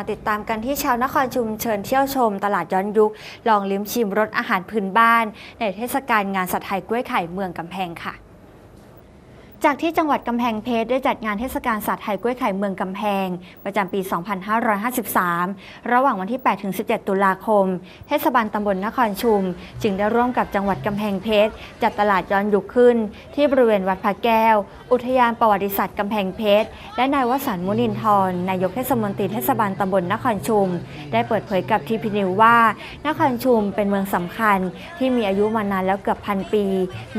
มาติดตามกันที่ชาวนครชุมเชิญเที่ยวชม ตลาดย้อนยุค ลองลิ้มชิมรสอาหารพื้นบ้าน ในเทศกาลงานสัตว์ไทยกล้วยไข่เมืองกำแพงค่ะ จากที่จังหวัดกำแพงเพชรได้จัดงานเทศกาลสัตว์ไทยกล้วยไข่เมืองกำแพง ประจำปี 2553 ระหว่างวันที่ 8 ถึง 17 ตุลาคม เทศบาลตำบลนครชุม จึงได้ร่วมกับจังหวัดกำแพงเพชรจัดตลาดย้อนยุคขึ้น ที่บริเวณวัดพระแก้ว อุทยานประวัติศาสตร์กำแพงเพชร และนายวสันต์มุนินทร์นายกเทศมนตรีเทศบาลตำบลนครชุม ได้เปิดเผยกับทีพีนิวว่า นครชุมเป็นเมืองสำคัญ ที่มีอายุมานานแล้วเกือบพันปี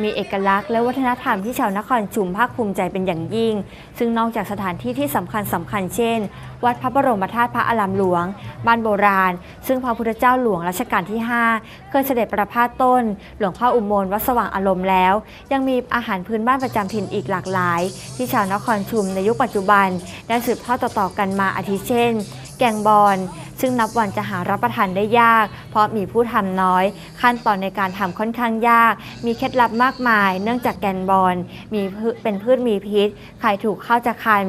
มีเอกลักษณ์และวัฒนธรรมที่ชาวนครชุมภาคภูมิใจเป็นอย่างยิ่ง ซึ่งนอกจากสถานที่ที่สำคัญสำคัญเช่น วัดพระบรมธาตุพระอารามหลวง บ้านโบราณ ซึ่งพระพุทธเจ้าหลวงรัชกาลที่ 5 เคยเสด็จประพาสต้น หลวงพ่ออุโมนวัดสว่างอารมณ์แล้ว ยังมีอาหารพื้นบ้านประจำถิ่นอีกหลากหลาย ที่ชาวนครชุมในยุคปัจจุบัน ได้สืบทอดต่อๆกันมาอาทิเช่น แกงบอน ซึ่งนับวันจะหารับประทานได้ยาก เพราะมีผู้ทำน้อย ขั้นตอนในการทำค่อนข้างยาก มีเคล็ดลับมากมาย เนื่องจากแกงบอนมีเป็นพืชมีพิษใครถูกเข้าจะคัน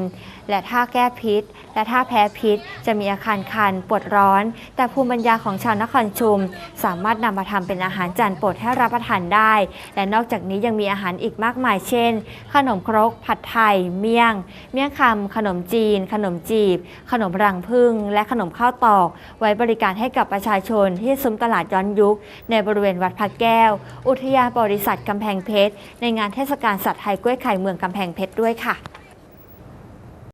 และถ้าแก้พิษ และถ้าแพ้พิษ จะมีอาการคันปวดร้อน แต่ภูมิปัญญาของชาวนครชุม สามารถนำมาทำเป็นอาหารจานโปรดให้รับประทานได้ และนอกจากนี้ยังมีอาหารอีกมากมาย เช่น ขนมครก ผัดไทย เมี่ยง เมี่ยงคำขนมจีน ขนมจีบ ขนมรังผึ้งและขนมข้าวตออก ไว้บริการให้กับประชาชนที่ซุ้มตลาดย้อนยุค ในบริเวณวัดพระแก้ว อุทยานบริษัทกำแพงเพชร ในงานเทศกาลสัตว์ไทยกล้วยไข่เมืองกำแพงเพชรด้วยค่ะ